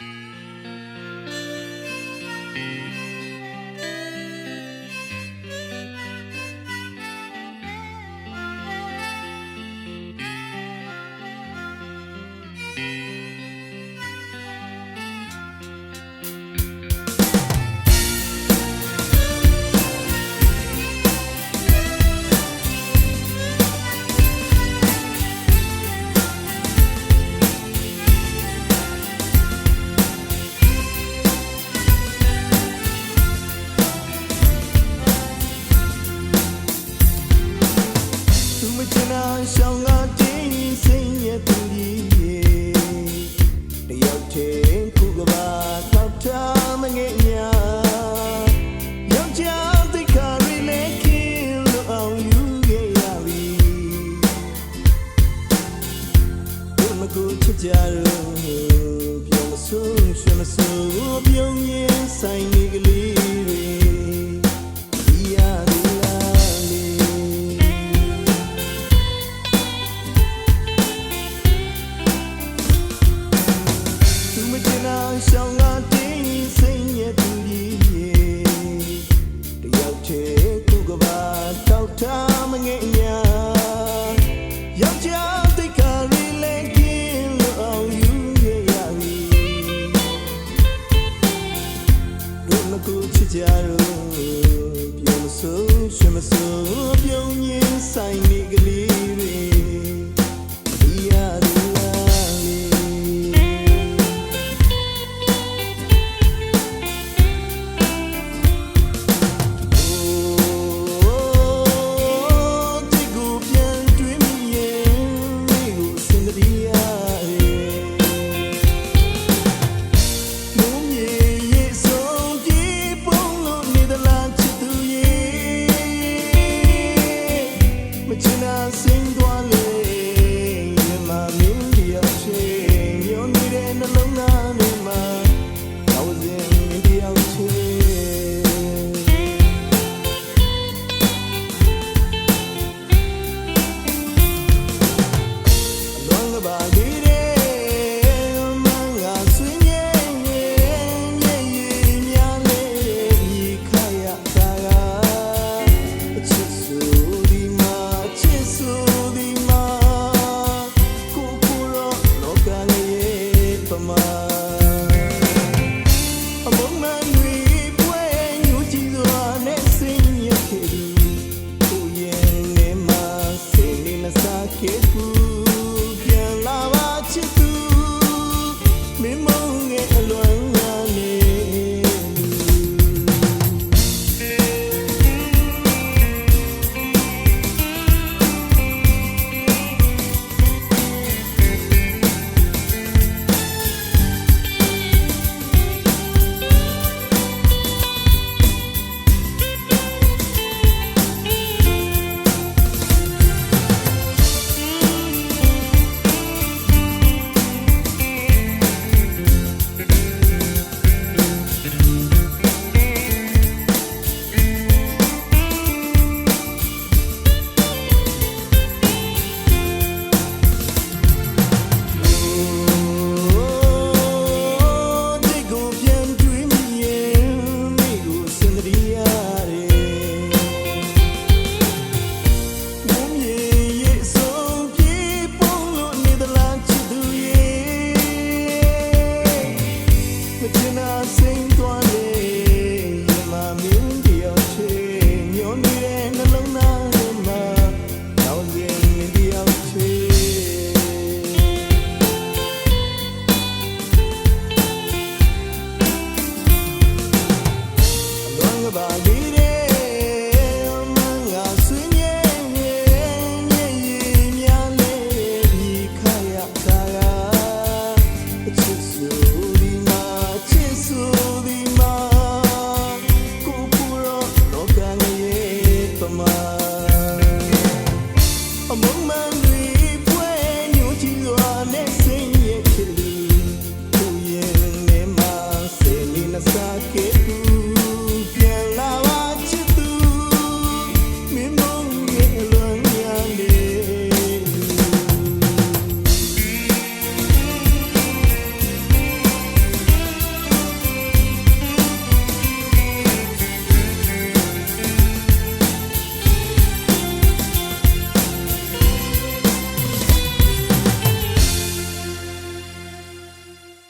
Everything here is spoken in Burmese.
Música မချနာရှောင်းငါတင်းစင်ရဲ့သူဒီတယောက်ချင်းခုကပါတောက်တာမငဲ့ညာယောက်ျားသိခါရီလဲခင်းလို့အောင်ယူခဲ့ရပြီဘယ်မှာကိုချစ်ကြလို့ပြောမဆုံးရှင်မဆုံးပြောင်းရင်ဆိုင်နေကလေး ရှင်မစိုးပြုံးရင်ဆိုင်နေ